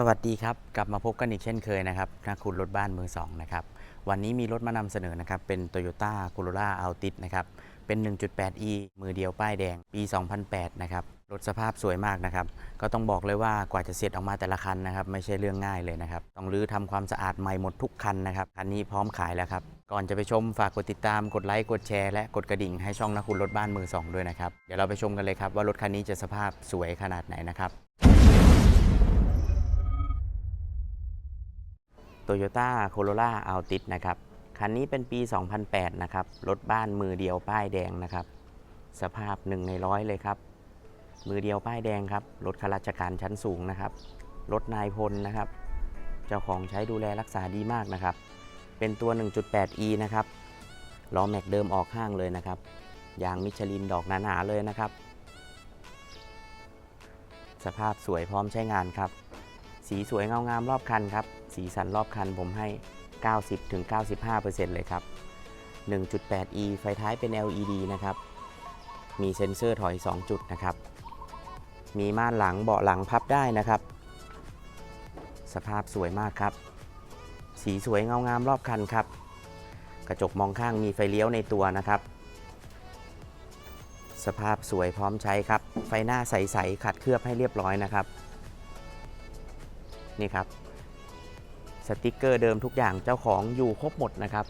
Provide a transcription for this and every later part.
สวัสดีครับ กลับมาพบกันอีกเช่นเคยนะครับนักคุณรถบ้านมือสองนะครับวันนี้มีรถมานำเสนอนะครับเป็น Toyota Corolla Altis นะครับเป็น 1.8e มือเดียวป้ายแดงปี 2008 นะครับรถสภาพสวยมากนะครับ ก็ต้องบอกเลยว่ากว่าจะเสร็จออกมาแต่ละคันนะครับ ไม่ใช่เรื่องง่ายเลยนะครับ ต้องรื้อทำความสะอาดใหม่หมดทุกคันนะครับ คันนี้พร้อมขายแล้วครับ ก่อนจะไปชมฝากกดติดตาม กดไลค์ กดแชร์ และกดกระดิ่งให้ช่องนักคุณรถบ้านมือสองด้วยนะครับ เดี๋ยวเราไปชมกันเลยครับว่ารถคันนี้จะสภาพสวยขนาดไหนนะครับ Toyota Corolla Altis นะครับ คันนี้เป็นปี 2008 นะครับ รถบ้านมือเดียวป้ายแดงนะครับ สภาพ1ในร้อยเลยครับ มือเดียวป้ายแดงครับ รถข้าราชการชั้นสูงนะครับ รถนายพลนะครับ เจ้าของใช้ดูแลรักษาดีมากนะครับ เป็นตัว 1.8e นะครับ ล้อแม็กเดิมออกห้างเลยนะครับ ยางมิชลินดอกหนาๆเลยนะครับ สภาพสวยพร้อมใช้งานครับ สีสวยเงางามรอบคันครับ สีสันรอบคันผมให้ 90-95%เลยครับ 1.8e ไฟท้ายเป็น LED นะครับ มีเซ็นเซอร์ถอย 2 จุดนะครับ มีม่านหลังเบาะหลังพับได้นะครับ สภาพสวยมากครับ สีสวยเงางามรอบคันครับ กระจกมองข้างมีไฟเลี้ยวในตัวนะครับสภาพสวยพร้อมใช้ครับ ไฟหน้าใส ๆ ขัดเคลือบให้เรียบร้อยนะครับ นี่ครับสติกเกอร์เดิมทุกอย่างเจ้าของอยู่ครบหมดนะครับ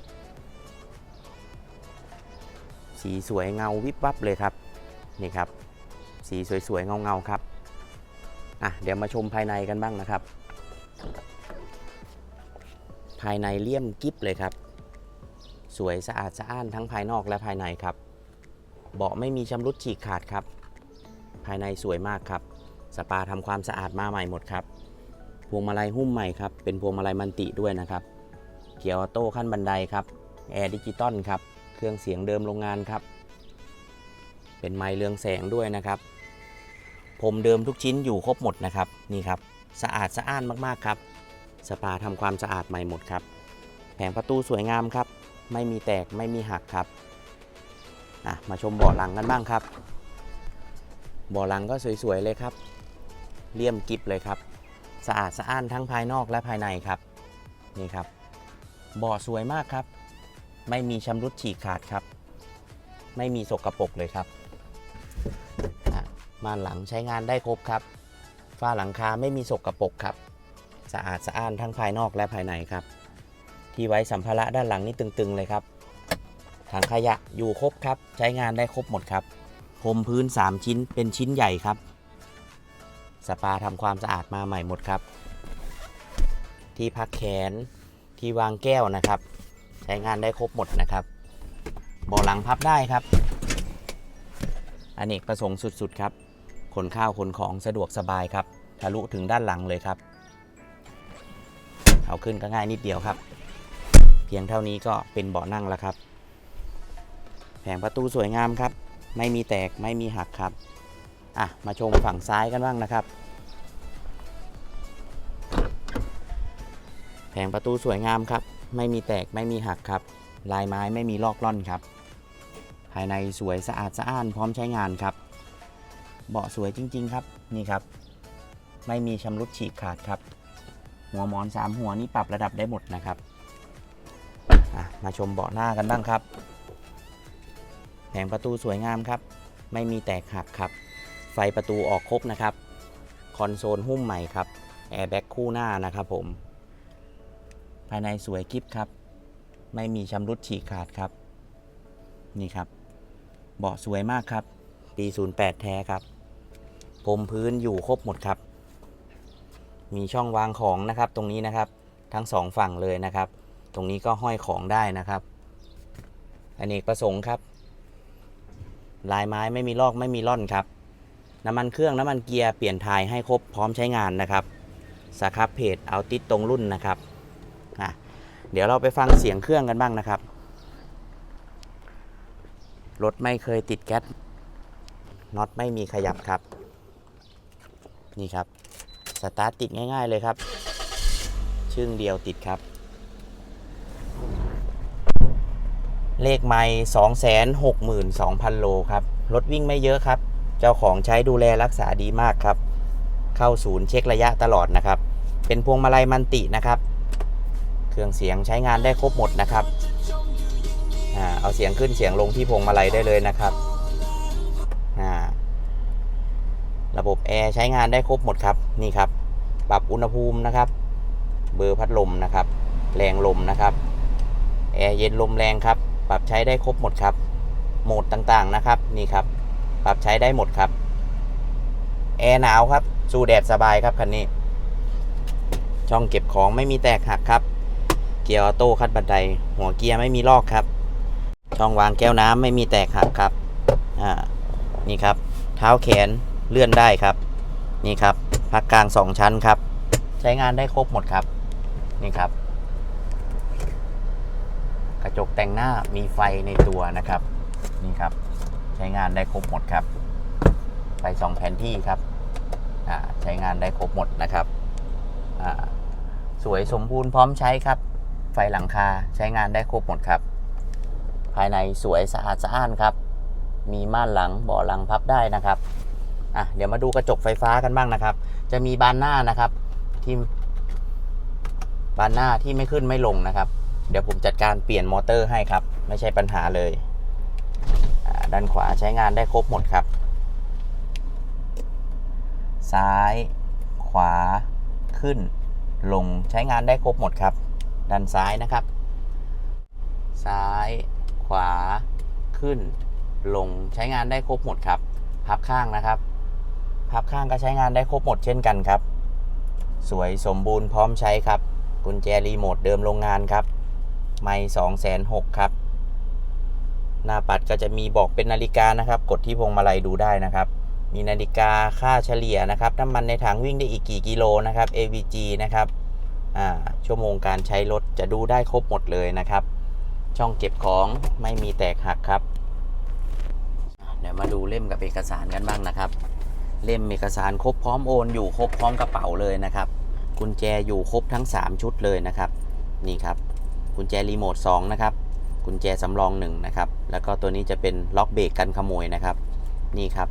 สีสวยเงาวิบวับเลยครับนี่ครับ สีสวยๆเงาๆครับอะเดี๋ยวมาชมภายในกันบ้างนะครับ ภายในเลี่ยมกิฟเลยครับ สวยสะอาดสะอ้านทั้งภายนอกและภายในครับ เบาะไม่มีชำรุดฉีกขาดครับ ภายในสวยมากครับ สปาทำความสะอาดมาใหม่หมดครับ พวงมาลัยหุ้มใหม่ครับ เป็นพวงมาลัยมันติด้วยนะครับ เกียร์ออโต้ขั้นบันไดครับ แอร์ดิจิตอลครับ เครื่องเสียงเดิมโรงงานครับ เป็นไม้เรืองแสงด้วยนะครับ ผมเดิมทุกชิ้นอยู่ครบหมดนะครับ นี่ครับ สะอาดสะอ้านมากๆครับ สปาทำความสะอาดใหม่หมดครับ แผงประตูสวยงามครับ ไม่มีแตกไม่มีหักครับอะมาชมเบาะหลังกันบ้างครับเบาะหลังก็สวยๆเลยครับ เลี่ยมกิบเลยครับ สะอาดสะอ้านทั้งภายนอกและภายในครับนี่ครับเบาะสวยมากครับ ไม่มีชำรุดฉีกขาดครับ ไม่มีสกรปรกเลยครับม่านหลังใช้งานได้ครบครับฝ้าหลังคาไม่มีสกรปรกครับ สะอาดสะอ้านทั้งภายนอกและภายในครับ ที่ไว้สัมภาระด้านหลังนี่ตึงๆเลยครับถังขยะอยู่ครบครับ ใช้งานได้ครบหมดครับพรมพื้น 3 ชิ้นเป็นชิ้นใหญ่ครับ สปาทำความสะอาดมาใหม่หมดครับ ที่พักแขนที่วางแก้วนะครับ ใช้งานได้ครบหมดนะครับเบาะหลังพับได้ครับอนเนกประสงค์สุดๆครับขนข้าวขนของสะดวกสบายครับทะลุถึงด้านหลังเลยครับ เอาขึ้นก็ง่ายนิดเดียวครับ เพียงเท่านี้ก็เป็นเบาะนั่งแล้วครับ แผงประตูสวยงามครับ ไม่มีแตกไม่มีหักครับ อะมาชมฝั่งซ้ายกันบ้างนะครับ แผงประตูสวยงามครับ ไม่มีแตกไม่มีหักครับ ลายไม้ไม่มีลอกล่อนครับ ภายในสวยสะอาดสะอ้านพร้อมใช้งานครับ เบาะสวยจริง ๆ ครับนี่ครับ ไม่มีชำรุดฉีกขาดครับ หัวหมอนสามหัวนี่ปรับระดับได้หมดนะครับมาชมเบาะหน้ากันบ้างครับ แผงประตูสวยงามครับ ไม่มีแตกหักครับ ฟประตูออกครบนะครับ คอนโซลหุ้มใหม่ครับ แอร์แบ็กคู่หน้านะครับผม ภายในสวยกิฟครับ ไม่มีชำรุดฉีกขาดครับ นี่ครับ เบาะสวยมากครับ ปี 08 แท้ครับพรมพื้นอยู่ครบหมดครับ มีช่องวางของนะครับ ตรงนี้นะครับ ทั้งสองฝั่งเลยนะครับ ตรงนี้ก็ห้อยของได้นะครับอเนกประสงค์ครับ ลายไม้ไม่มีลอกไม่มีล่อนครับ น้ำมันเครื่องน้ำมันเกียร์เปลี่ยนทายให้ครบพร้อมใช้งานนะครับสครับเพจเอาติดตรงรุ่นนะครับอะเดี๋ยวเราไปฟังเสียงเครื่องกันบ้างนะครับรถไม่เคยติดแก๊สน็อตไม่มีขยับครับ นี่ครับสตาร์ทติดง่าย ๆเลยครับ ชึ่งเดียวติดครับ เลขไม่262,000โลครับ รถวิ่งไม่เยอะครับ เจ้าของใช้ดูแลรักษาดีมากครับ เข้าศูนย์เช็คระยะตลอดนะครับ เป็นพวงมาลัยมันตินะครับ เครื่องเสียงใช้งานได้ครบหมดนะครับอเอาเสียงขึ้นเสียงลงที่พวงมาลัยได้เลยนะครับ ระบบแอร์ใช้งานได้ครบหมดครับ นี่ครับ ปรับอุณหภูมินะครับ เบอร์พัดลมนะครับ แรงลมนะครับ แอร์เย็นลมแรงครับ ปรับใช้ได้ครบหมดครับ โหมดต่างๆนะครับ นี่ครับ รับใช้ได้หมดครับ แอร์หนาวครับ สู้แดดสบายครับคันนี้ ช่องเก็บของไม่มีแตกหักครับ เกียร์ออโต้คัดบันได หัวเกียร์ไม่มีลอกครับ ช่องวางแก้วน้ำไม่มีแตกหักครับ อ่า นี่ครับ เท้าแขนเลื่อนได้ครับ นี่ครับ พักกลางสองชั้นครับ ใช้งานได้ครบหมดครับ นี่ครับ กระจกแต่งหน้ามีไฟในตัวนะครับ นี่ครับ ใช้งานได้ครบหมดครับไฟสองแผนที่ครับอ่าใช้งานได้ครบหมดนะครับอ่าสวยสมบูรณ์พร้อมใช้ครับ ไฟหลังคาใช้งานได้ครบหมดครับ ภายในสวยสะอาดสะอ้านครับ มีม่านหลังเบาะหลังพับได้นะครับอะเดี๋ยวมาดูกระจกไฟฟ้ากันบ้างนะครับ จะมีบานหน้านะครับที่บานหน้าที่ไม่ขึ้นไม่ลงนะครับ เดี๋ยวผมจัดการเปลี่ยนมอเตอร์ให้ครับ ไม่ใช่ปัญหาเลย ด้านขวาใช้งานได้ครบหมดครับ ซ้าย ขวา ขึ้น ลงใช้งานได้ครบหมดครับ ด้านซ้ายนะครับ ซ้าย ขวา ขึ้น ลงใช้งานได้ครบหมดครับ พับข้างนะครับ พับข้างก็ใช้งานได้ครบหมดเช่นกันครับ สวยสมบูรณ์พร้อมใช้ครับ กุญแจรีโมทเดิมโรงงานครับ ไม่สองแสนหกครับ หน้าปัดก็จะมีบอกเป็นนาฬิกานะครับ กดที่พวงมาลัยดูได้นะครับ มีนาฬิกาค่าเฉลี่ยนะครับน้ำมันในถังวิ่งได้อีกกี่กิโลนะครับ AVG นะครับอ่าชั่วโมงการใช้รถจะดูได้ครบหมดเลยนะครับ ช่องเก็บของไม่มีแตกหักครับ เดี๋ยวมาดูเล่มกับเอกสารกันบ้างนะครับ เล่มเอกสารครบพร้อมโอนอยู่ครบพร้อมกระเป๋าเลยนะครับกุญแจอยู่ครบทั้ง 3 ชุดเลยนะครับ นี่ครับกุญแจรีโมท2นะครับ กุญแจสำรอง1นะครับ แล้วก็ตัวนี้จะเป็นล็อกเบรกกันขโมยนะครับ นี่ครับ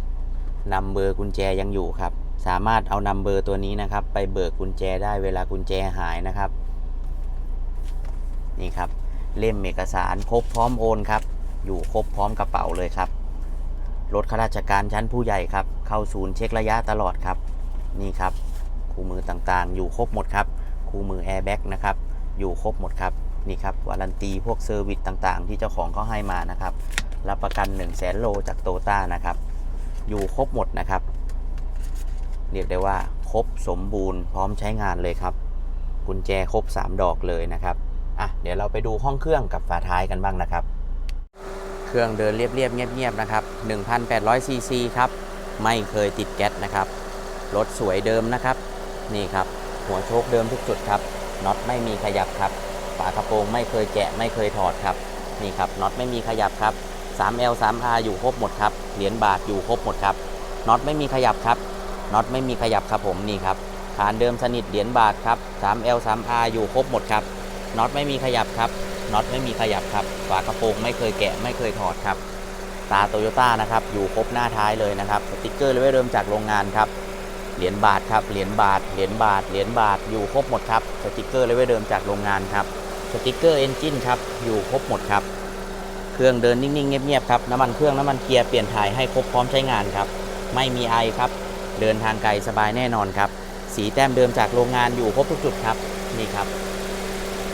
นัมเบอร์กุญแจยังอยู่ครับ สามารถเอานัมเบอร์ตัวนี้นะครับ ไปเบิกกุญแจได้เวลากุญแจหายนะครับ นี่ครับ เล่มเอกสารครบพร้อมโอนครับ อยู่ครบพร้อมกระเป๋าเลยครับ รถข้าราชการชั้นผู้ใหญ่ครับ เข้าศูนย์เช็คระยะตลอดครับ นี่ครับ คู่มือต่างๆ อยู่ครบหมดครับ คู่มือแอร์แบ็กนะครับ อยู่ครบหมดครับ นี่ครับวารันตีพวกเซอร์วิสต่างๆ ที่เจ้าของเขาให้มานะครับ รับประกัน1 0 0 0 0แสนโลจากโตต้านะครับ อยู่ครบหมดนะครับ เรียกได้ว่าครบสมบูรณ์พร้อมใช้งานเลยครับ กุญแจครบ 3 ดอกเลยนะครับอะเดี๋ยวเราไปดูห้องเครื่องกับฝาท้ายกันบ้างนะครับ เครื่องเดินเรียบๆเงียบๆนะครับ1,800ซีซีครับไม่เคยติดแก๊สนะครับรถสวยเดิมนะครับ นี่ครับ หัวโชคเดิมทุกจุดครับน็อตไม่มีขยับครับ ฝากระโปรงไม่เคยแกะไม่เคยถอดครับนี่ครับน็อตไม่มีขยับครับ 3L 3R อยู่ครบหมดครับเหรียญบาทอยู่ครบหมดครับน็อตไม่มีขยับครับน็อตไม่มีขยับครับผมนี่ครับฐานเดิมสนิทเหรียญบาทครับ 3L 3R อยู่ครบหมดครับน็อตไม่มีขยับครับน็อตไม่มีขยับครับฝากระโปรงไม่เคยแกะไม่เคยถอดครับตาโตโยต้านะครับอยู่ครบหน้าท้ายเลยนะครับสติกเกอร์เลยไว้เริ่มจากโรงงานครับเหรียญบาทครับเหรียญบาทเหรียญบาทเหรียญบาทอยู่ครบหมดครับสติกเกอร์เลยไว้เดิมจากโรงงานครับ สติกเกอร์เอนจินครับอยู่ครบหมดครับ เครื่องเดินนิ่งๆ เงียบๆครับน้ำมันเครื่องน้ำมันเกียร์เปลี่ยนถ่ายให้ครบพร้อมใช้งานครับ ไม่มีไอครับ เดินทางไกลสบายแน่นอนครับ สีแต้มเดิมจากโรงงานอยู่ครบทุกจุดครับนี่ครับ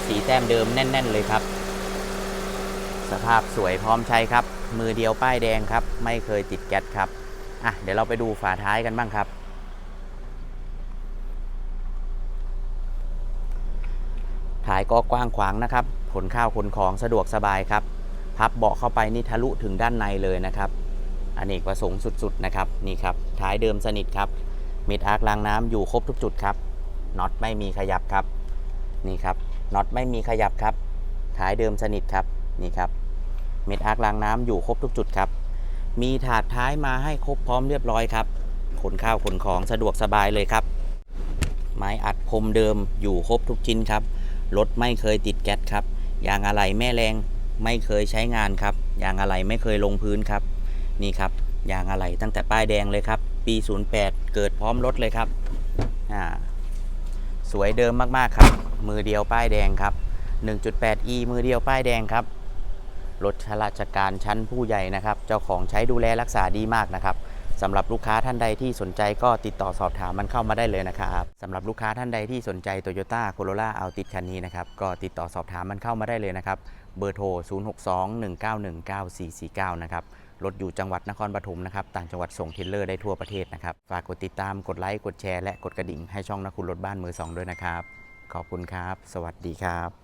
สีแต้มเดิมแน่น ๆ เลยครับ สภาพสวยพร้อมใช้ครับ มือเดียวป้ายแดงครับ ไม่เคยติดแก๊สครับอะเดี๋ยวเราไปดูฝาท้ายกันบ้างครับ ท้ายก็กว้างขวางนะครับ ขนข้าวขนของสะดวกสบายครับ พับเบาะเข้าไปนี่ทะลุถึงด้านในเลยนะครับอเนกประสงค์สุดๆนะครับนี่ครับท้ายเดิมสนิทครับมิดอาร์คล้างน้ำอยู่ครบทุกจุดครับน็อตไม่มีขยับครับนี่ครับน็อตไม่มีขยับครับท้ายเดิมสนิทครับนี่ครับเม็ดอาร์คล้างน้ำอยู่ครบทุกจุดครับ มีถาดท้ายมาให้ครบพร้อมเรียบร้อยครับ ขนข้าวขนของสะดวกสบายเลยครับ ไม้อัดพรมเดิมอยู่ครบทุกชิ้นครับ รถไม่เคยติดแก๊สครับยางอะไหล่แม่แรงไม่เคยใช้งานครับยางอะไหล่ไม่เคยลงพื้นครับ นี่ครับยางอะไหล่ตั้งแต่ป้ายแดงเลยครับ ปี 08 เกิดพร้อมรถเลยครับอ่าสวยเดิมมากๆครับ มือเดียวป้ายแดงครับ 1.8e มือเดียวป้ายแดงครับรถข้าราชการชั้นผู้ใหญ่นะครับ เจ้าของใช้ดูแลรักษาดีมากนะครับ สำหรับลูกค้าท่านใดที่สนใจก็ติดต่อสอบถามมันเข้ามาได้เลยนะครับสำหรับลูกค้าท่านใดที่สนใจ Toyota Corolla Altis คันนี้นะครับก็ติดต่อสอบถามมันเข้ามาได้เลยนะครับเบอร์โทร 0621919449 นะครับรถอยู่จังหวัดนครปฐมนะครับ ต่างจังหวัดส่งเทลเลอร์ได้ทั่วประเทศนะครับ ฝากกดติดตาม กดไลค์ กดแชร์ และกดกระดิ่งให้ช่องนักคุณรถบ้านมือสองด้วยนะครับ ขอบคุณครับ สวัสดีครับ